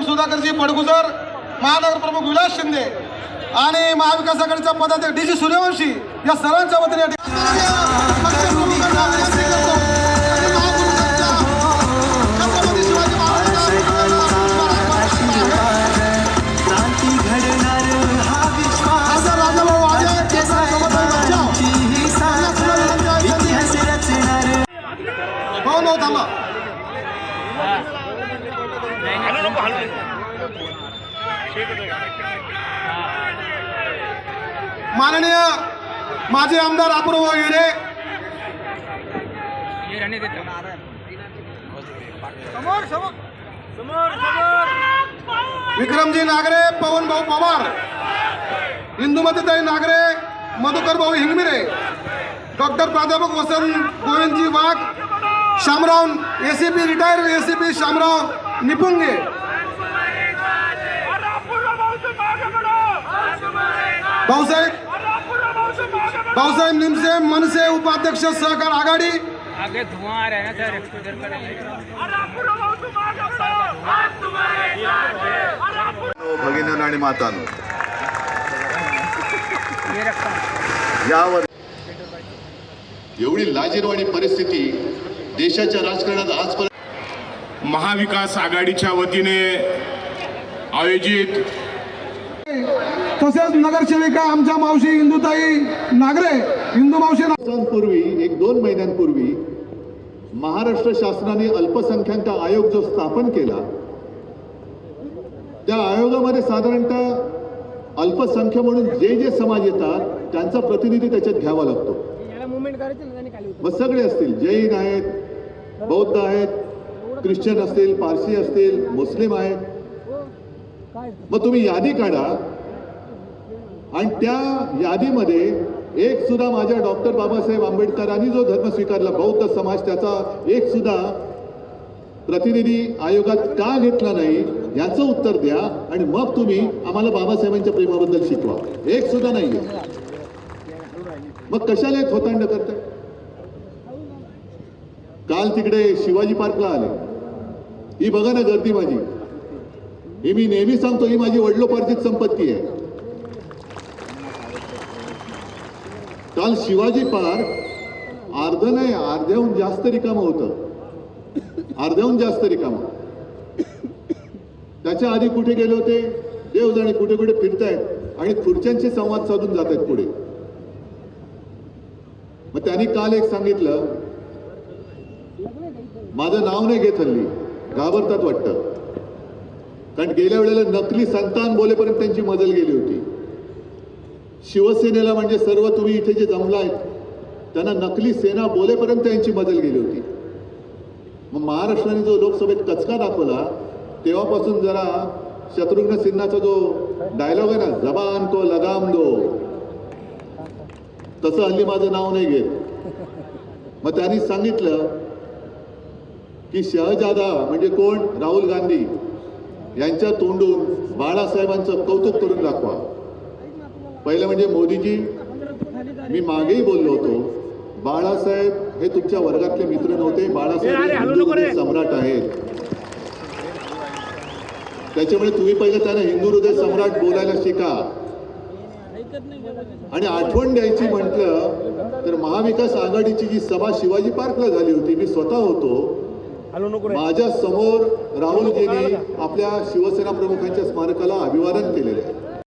बडगुजर महानगर प्रमुख विलास शिंदे आणि महाविकास आघाडीचा पदाधिकारी डी जी सूर्यवंशी या सर्वांच्या वतीने माननीय माजी आमदार अपूर्व हिरे. विक्रमजी नागरे पवन भाऊ पवार. इंदुमतीताई नागरे मधुकर भाऊ हिंगमिरे. डॉक्टर प्राध्यापक Vasant Govindji Wagh. Shamrao ACP retire ACP Shamrao Nipunge. Bhausaheb. Bhausaheb Nimse MNS उपाध्यक्ष सहकार आघाडी. आगे धुआं आ रहा है ना सर एक्सपोजर का भगिनींनो आणि मातांनो. यावर एवढी लाजीरवाणी परिस्थिती देशाच्या राजकारणात आजपर्यंत महाविकास आघाडीच्या वतीने आयोजित तसेच नगरसेविका आमच्या मावशी हिंदुताई नागरे हिंदू मावशी पूर्वी एक दोन महिन्यांपूर्वी महाराष्ट्र शासनाने अल्पसंख्याक आयोग जो स्थापन केला त्या आयोगामध्ये साधारणतः अल्पसंख्य म्हणून जे जे समाज येतात त्यांचा प्रतिनिधी त्याच्यात घ्यावा लागतो. मग सगळे असतील जैन आहेत बौद्ध आहेत ख्रिश्चन असतील पारसी असतील मुस्लिम आहेत. मग तुम्ही यादी काढा आणि त्या यादीमध्ये एक सुद्धा माझ्या डॉक्टर बाबासाहेब आंबेडकरांनी जो धर्म स्वीकारला बौद्ध समाज त्याचा एक सुद्धा प्रतिनिधी आयोगात का घेतला नाही याचं उत्तर द्या आणि मग तुम्ही आम्हाला बाबासाहेबांच्या प्रेमाबद्दल शिकवा. एक सुद्धा नाही मग कशाला थोतांड करताय? काल तिकडे शिवाजी पार्कला आले. ही बघा ना गर्दी माझी. ही मी नेहमी सांगतो ही माझी वडिलोपार्जित संपत्ती आहे. काल शिवाजी पार्क अर्ध नाही अर्ध्याहून जास्त रिकामं होतं. अर्ध्याहून जास्त रिकामं. त्याच्या आधी कुठे गेले होते? देव जाणे कुठे कुठे फिरतायत आणि खुर्च्यांचे संवाद साधून जात आहेत पुढे. मग त्यांनी काल एक सांगितलं माझं नाव नाही घेत हल्ली घाबरतात वाटतं. कारण गेल्या वेळेला नकली संतान बोलेपर्यंत त्यांची मजल गेली होती. शिवसेनेला म्हणजे सर्व तुम्ही इथे जे जमलायत त्यांना नकली सेना बोलेपर्यंत यांची बदल गेली होती. मग महाराष्ट्राने जो लोकसभेत कचका दाखवला तेव्हापासून जरा शत्रुघ्न सिन्हाचा जो डायलॉग आहे ना जबान को लगाम दो. तसं हल्ली माझं नाव नाही घेत. मग त्यांनी सांगितलं की शहजादा म्हणजे कोण? राहुल गांधी. यांच्या तोंडून बाळासाहेबांचं कौतुक करून दाखवा. पहिलं म्हणजे मोदीजी मी मागेही बोललो होतो बाळासाहेब हे तुमच्या वर्गातले मित्र नव्हते बाळासाहेब सम्राट आहेत. त्याच्यामुळे तुम्ही पहिलं त्यांना हिंदू हृदय सम्राट बोलायला शिका. आणि आठवण द्यायची म्हटलं तर महाविकास आघाडीची जी सभा शिवाजी पार्कला झाली होती मी स्वतः होतो. माझ्यासमोर राहुलजींनी आपल्या शिवसेना प्रमुखांच्या स्मारकाला अभिवादन केलेले आहे.